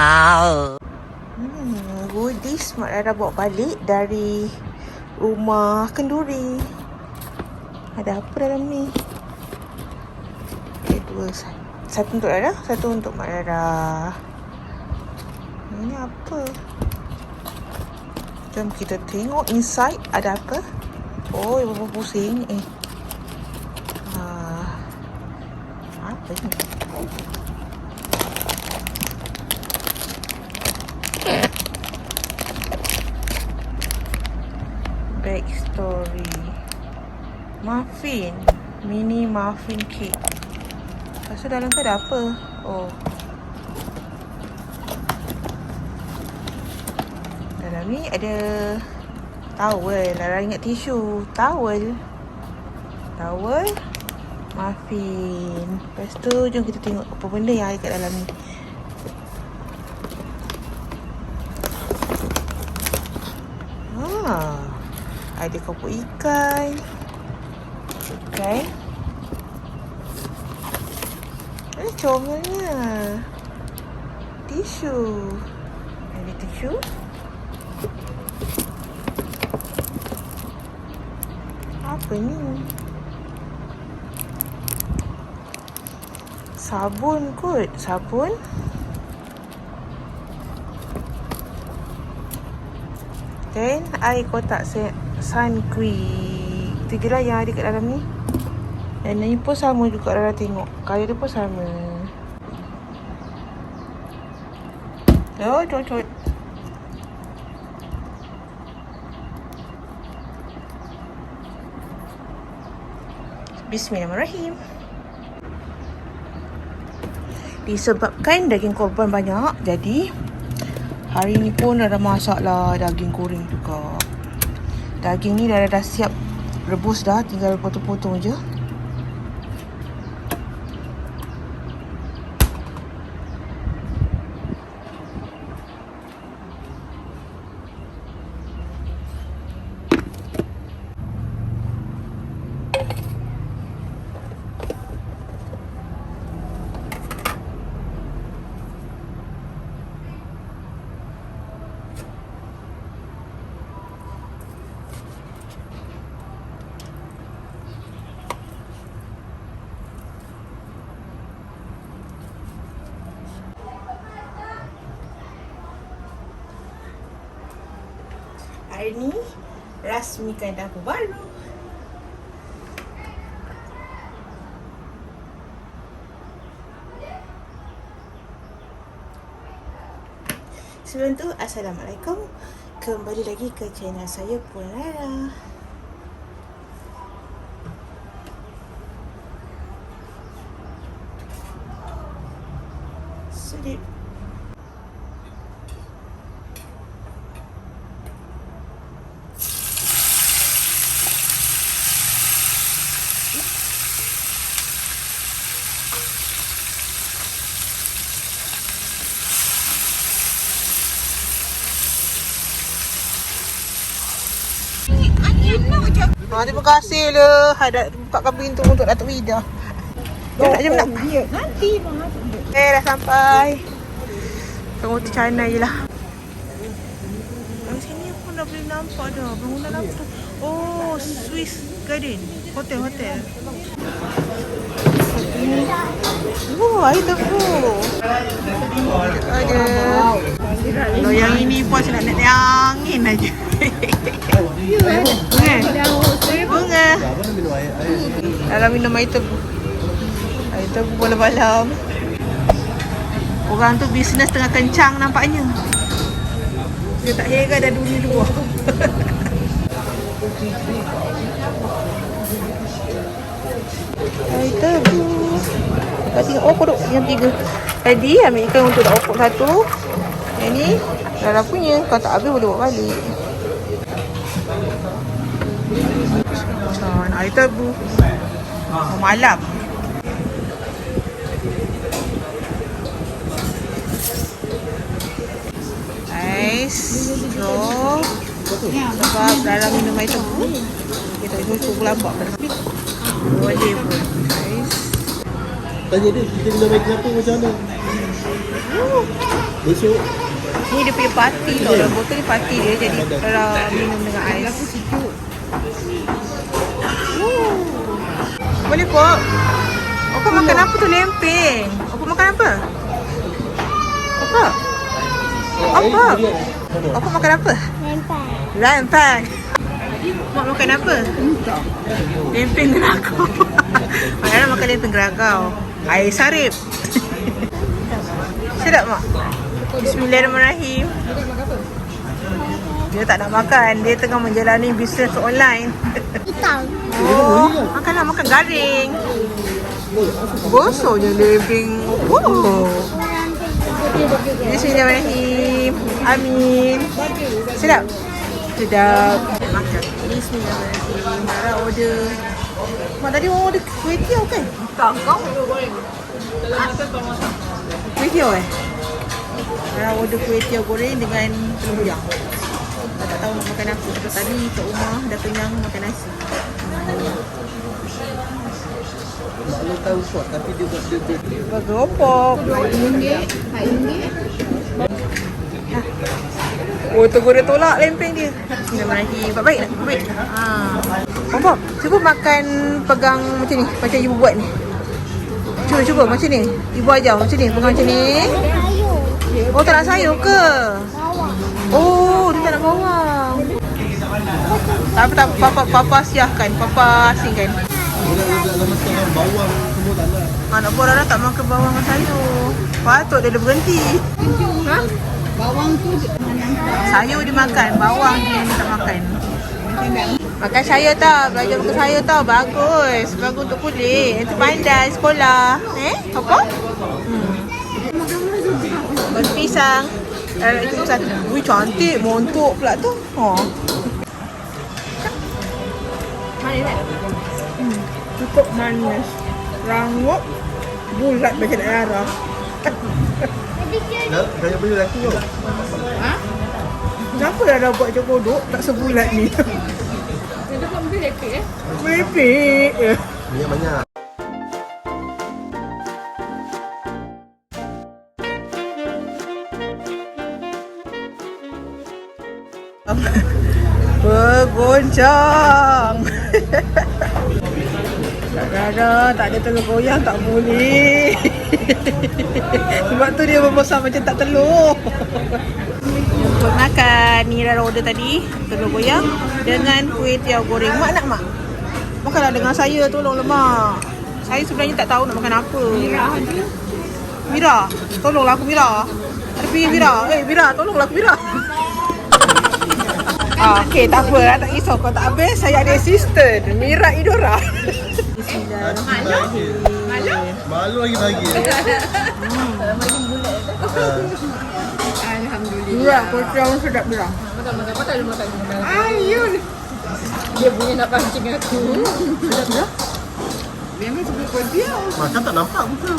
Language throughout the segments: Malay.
mahal. Hmm, goodies Mak Rara bawa balik dari rumah kenduri. Ada apa dalam ni? Okay, dua. Satu untuk Rara, satu untuk Mak Rara. Ini apa? Jom kita tengok inside ada apa. Oh, ibu pusing eh. Ah, apa ni? Back story. Muffin. Mini muffin cake. Lepas tu dalam tu ada apa? Oh. Dalam ni ada towel. Lara ingat tisu. Towel. Towel. Muffin. Lepas tu jom kita tengok apa benda yang ada kat dalam ni. Ah, ada kopok ikan. Ikan. Ada comelnya. Tisu. Ada tisu. Apa ni? Sabun kot. Sabun. Then air kotak se- sun cream. Itu je lah yang ada kat dalam ni. Dan ni pun sama juga Rara tengok. Kali dia pun sama. Oh, cut, cut. Bismillahirrahmanirrahim. Disebabkan daging korban banyak, jadi hari ni pun dah masak lah daging goreng juga. Daging ni dah dah siap rebus dah, tinggal potong-potong je. Hari ni rasmikan dapur baru. Sebelum tu, Assalamualaikum. Kembali lagi ke channel saya Puan. Ha, terima kasih le. Ada bukakan pintu untuk Datuk Wida. Jom nak, jom nak. Nanti bang Eh, dah sampai. Tunggu tu China je lah. Dari sini pun dah boleh nampak dah. Bangunan apa tu? Oh, Swiss Garden. Hotel, hotel. Oh, air tebu. Ada. Kalau yang ini saya nak naik angin aja. Bunga. Bunga. Dalam minum air tebu. Air tebu malam-malam. Orang tu bisnes tengah kencang nampaknya. Dia tak heran dah dunia luar. Air tebu. Kat tiga. Oh, kodok yang tiga. Tadi ambil ikan untuk nak opok satu. Yang ni Lara punya. Kalau tak habis boleh bawa balik. Macam air tebu. Oh, malam. Guys, so sebab dalam minum air tebu kita itu cukup pada Boleh pun Tanya dia, kita kena main kenapa macam mana? Besok, Ni dia punya party tau. Dalam botol ni party dia. Jadi kalau minum dengan ais. Woo. Boleh kok. Apa makan apa tu lempeng? Apa makan apa? Apa? Apa? Apa makan apa? Lempeng. Mak makan apa? Lempeng geragau. Mak makan lempeng geragau. Air sarip. Sedap mak? Bismillahirrahmanirrahim. Dia tak nak makan. Dia tengah menjalani bisnes online. Hitam. Oh, makanlah makan garing. Gosok je lempeng. Oh. Bismillahirrahmanirrahim. Amin. Sedap? Sedap. Makan. Bismillahirrahmanirrahim. Nara order. Mak tadi orang order kuih tiaw kan? Tak, kau Kuih tiaw eh? Nara order kuih tiaw goreng dengan telur bujang. Tak, tak tahu nak makan apa. Sebab tadi kat rumah dah kenyang makan nasi. mak lu tahu kuat tapi dia buat dia dia. Bergeropok. Oh, tegur dia tolak lempeng dia. Bismillahirrahmanirrahim. Baik baik nak? Baik baik. Ha. Bob, cuba makan pegang macam ni. Macam ibu buat ni. Cuba, cuba macam ni. Ibu ajar macam ni. Pegang macam ni. Sayur. Oh, tak nak sayur ke? Bawang. Oh, dia tak nak bawang. Tak apa, tak apa. Papa, papa siahkan. Papa asingkan. Budak-budak lama sekarang bawang semua tak nak. Anak buah Rara tak makan bawang dan sayur. Patut dia dah berhenti. Ha? Bawang tu Sayur dia makan, bawang dia tak makan. Makan sayur tau, belajar makan sayur tau. Bagus. Bagus untuk kulit. Nanti pandai sekolah. Eh? Apa? Hmm. Bagi pisang. Eh, itu satu. Ui, cantik. Montok pula tu. Oh. Manis? Hmm. Cukup manis. Rangup. Bulat macam nak darah. Dah, beli lelaki tu. Kenapa dah buat macam kodok tak sebulat ni? Merepek eh? Merepek je. Minyak banyak. Bergoncang. Tak ada, tak ada telur goyang tak boleh. Sebab tu dia membesar macam tak telur. Jemput makan ni Rara order tadi Telur goyang Dengan kuih tiaw goreng. Mak nak mak? Makanlah dengan saya Tolonglah mak. Saya sebenarnya tak tahu nak makan apa. Mira Mira? Tolonglah aku Mira. Ada pergi Mira? Eh Mira tolonglah aku Mira. Ah, okay, tak apa. Lah, tak risau Kalau tak habis, saya ada assistant Mira Idora. Bismillahirrahmanirrahim. Malu? Malu lagi bagi. Kuih tiaw sedap Mira Ayun Dia punya nak pancing aku. Sedap Mira Memang suka kuih tiaw Makan tak nampak muka.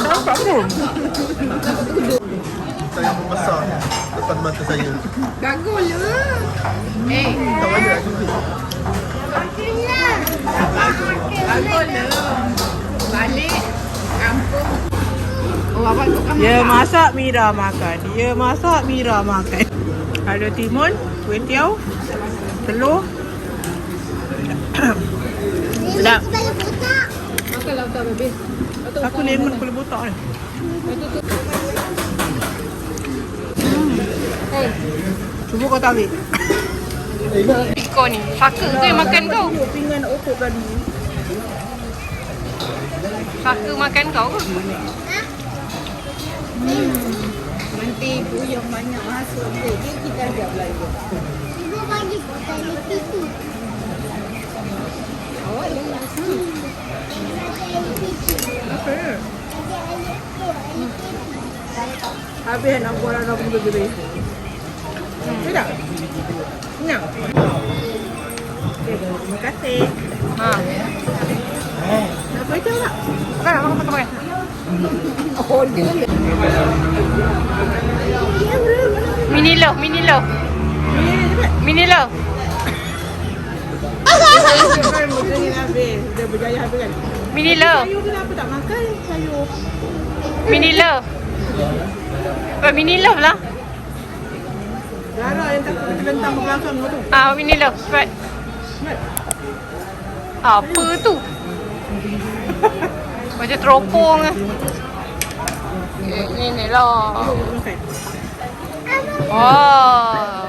Nampak pun Saya membesar depan mata saya. Gagal lah. Eh, Tak banyak juga. gagal lah. Balik kampung. Oh, tukang Dia masak Mira makan. Dia masak Mira makan. Ada timun, kuih tiaw, telur. Sedap. Kepala botak. makan lah tak habis. Satu lemon kepala botak ni. Eh, Cuba kau tarik. kau ni. Saka ke yang makan kau? Pinggan okok tadi. Saka makan kau ke? Nanti buyung banyak masuk dia. Dia kita ajak belanja. Ibu bagi kepala pitu. Awak yang sini. Apa ya? Habis nak buat anak pun bergerak. Tidak? Okay, terima kasih. Ha. Nak tiaw tak? Makan, makan, makan, makan. Oh, dia. Mini love, mini love. Mini love. Mini love. Mini love. Oh, mini love lah. Takut terlentang ke belakang tu. Ah, mini love. Apa tu? Macam teropong ah. Eh, Ni ni lah. Wah.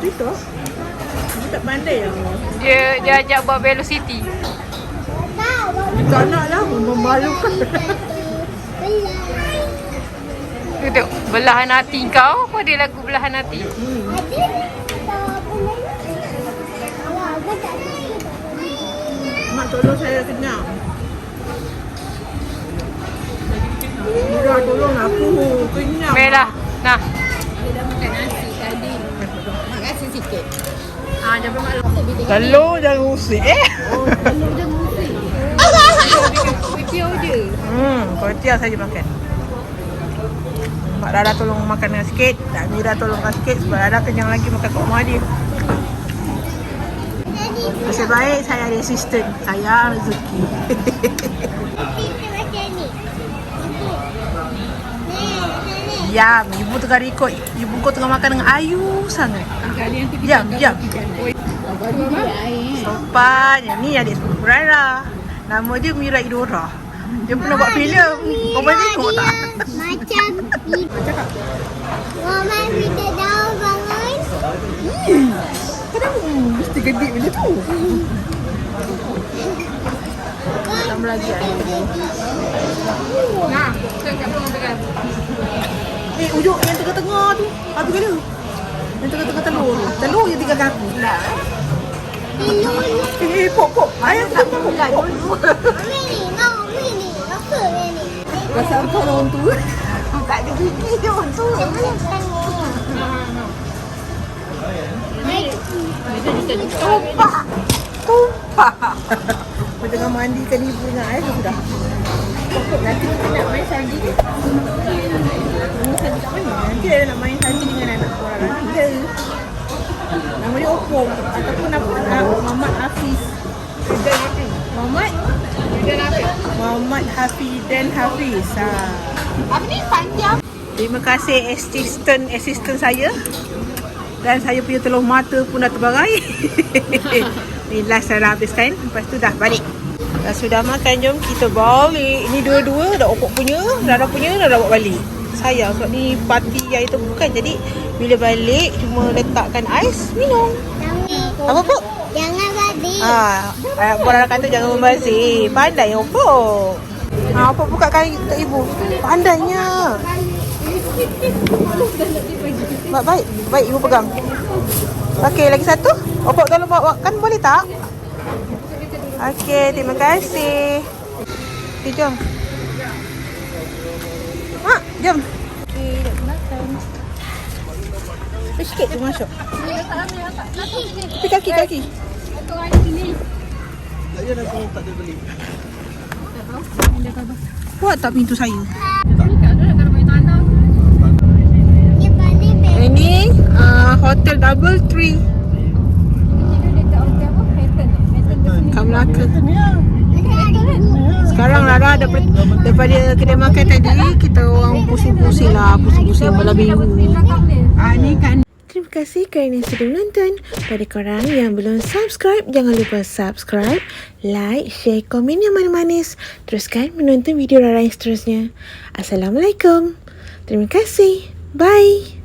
Dia tak pandai ya. Dia dia ajak buat velocity. Bawa Tak nak lah, memalukan. Tu belahan hati kau. Apa dia lagu belahan hati? Ada tak apa lagi? Kalau aku tak tahu. Mak tolong saya kenyang. Mira tolong aku kenyang. Merah. Nah. Dia dah makan nasi tadi. Mak kasi sikit. Ah, jangan malu. Telur jangan usik eh. Oh, telur dia mesti. Kuih dia. Hmm, kuih tiaw saja makan. Mak Rara tolong makan dengan sikit. Tak Mira tolong makan sikit sebab Rara kenyang lagi makan kat rumah dia. Nasib baik saya ada assistant. Saya rezeki. Diam, ibu tengah rekod. Ibu kau tengah makan dengan ayu sangat. Diam, diam. Baru dia air. Sopan. Yang ni adik sepupu Rara. Nama dia Mira Idora. Dia pernah buat filem. Kau pernah tengok tak? Macam ni. Mama kita tahu bangun. Kenapa mesti gede macam tu? Tambah lagi air. Nah. Eh, ujuk yang tengah-tengah tu. Habis kena. Yang tengah-tengah telur tu. Telur je tiga kaki. Nah. Ni. Eh, pok, pok. Ayah tak pok. Mini, mau mini. Apa mini? Rasa apa orang tu? Tak ada gigi orang tu. Tumpah. Tumpah. Aku tengah mandikan ibu dengan air sudah. Pokok nanti kita nak main salji ke? Ini? Nanti ada nak main salji dengan anak orang ada. Nama dia Oppo ataupun apa nak Muhammad Hafiz. Muhammad dan Hafiz. Muhammad Hafiz dan Hafiz. Ha. Apa ni panjang? Terima kasih assistant assistant saya. Dan saya punya telur mata pun dah terbarai. ni last saya dah habiskan. Lepas tu dah balik. Dah sudah makan, jom kita balik. Ini dua-dua dah opok punya, Rara punya dah dah bawa balik. Sayang sebab ni parti yang itu bukan. Jadi bila balik cuma letakkan ais, minum. Apa pun? Jangan tadi. Ah, Puan Rara kata jangan membazir. Pandai opok. Ha, opok buka kali untuk ibu. Pandainya. Baik, baik. Baik, ibu pegang. Okey, lagi satu. Opok tolong bawa makan boleh tak? Okey, terima kasih. Okey, jom. Mak, jom. Okey, nak makan. Sikit je masuk. Tapi kaki, kaki. Tak ada aku tak ada beli. Kuat tak pintu saya? Ini uh, Hotel Double Tree kat Melaka. Sekarang Rara daripada, daripada kedai makan tadi kita orang pusing-pusing lah, pusing-pusing malam minggu. Ah, kan Terima kasih kerana sudah menonton. Pada korang yang belum subscribe, jangan lupa subscribe, like, share, komen yang manis-manis. Teruskan menonton video Rara yang seterusnya. Assalamualaikum. Terima kasih. Bye.